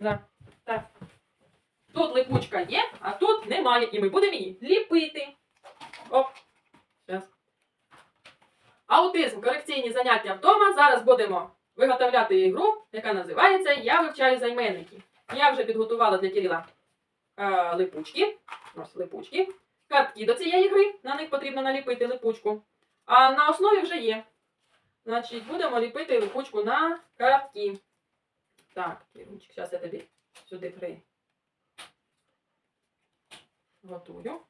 Да. Так. Тут липучка є, а тут немає. І ми будемо її ліпити. Оп. Зараз. Аутизм, корекційні заняття вдома. Зараз будемо виготовляти ігру, яка називається Я вивчаю займенники. Я вже підготувала для Кирила е, липучки. Ось липучки. Картки до цієї гри. На них потрібно наліпити липучку. А на основі вже є. Значить, будемо ліпити липучку на картки. Так, Кирунчик, зараз я тобі сюди при. Готую.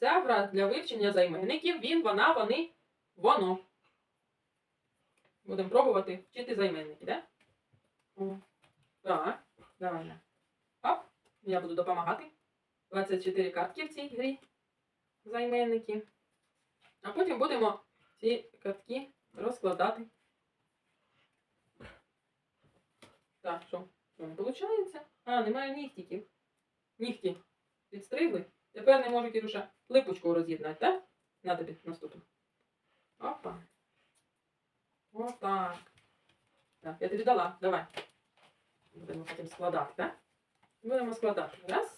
Ця гра для вивчення займенників. Він, вона, вони, воно. Будемо пробувати вчити займенники, да? О. Так, давай. Оп, я буду допомагати. 24 картки в цій грі. Займенники. А потім будемо ці картки розкладати. Так, що? Виходить? А, немає нігтиків. Нігті підстригли. Тепер не може Кірюша липучку роз'єднати, так? На тобі наступну. Опа. Отак. Так, я тобі дала. Давай. Будемо потім складати, так? Будемо складати. Раз.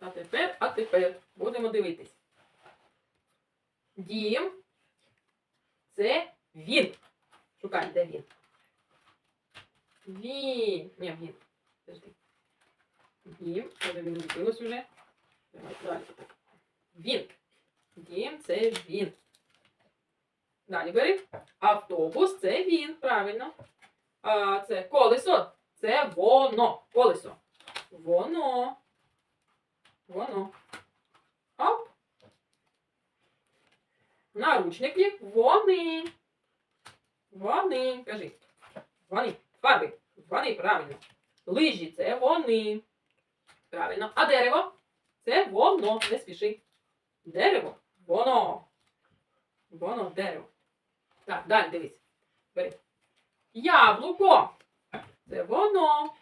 А тепер, а тепер будемо дивитись. Дім. Це він. Шукай, де він. Він. Ні, він. Подожди. Дім. Коли він ліпилось уже. Давай далі. Він. Дім це він. Далі бери. Автобус це він. Правильно. А це колесо. Це воно. Колесо. Воно. Воно. Оп. Наручники. Вони. Вони. Кажи. Вони. Фарби. Вони, правильно. Лижі це вони. Правильно. А дерево? Це воно. Не спіши. Дерево. Воно. Воно, дерево. Так, далі дивись. Бери. Яблуко. Це воно.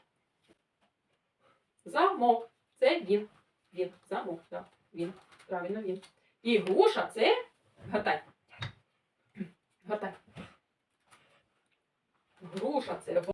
Замок. Це він. Він. Замок, так. Він. Правильно, він. І груша це. Гадай. Гадай. Груша це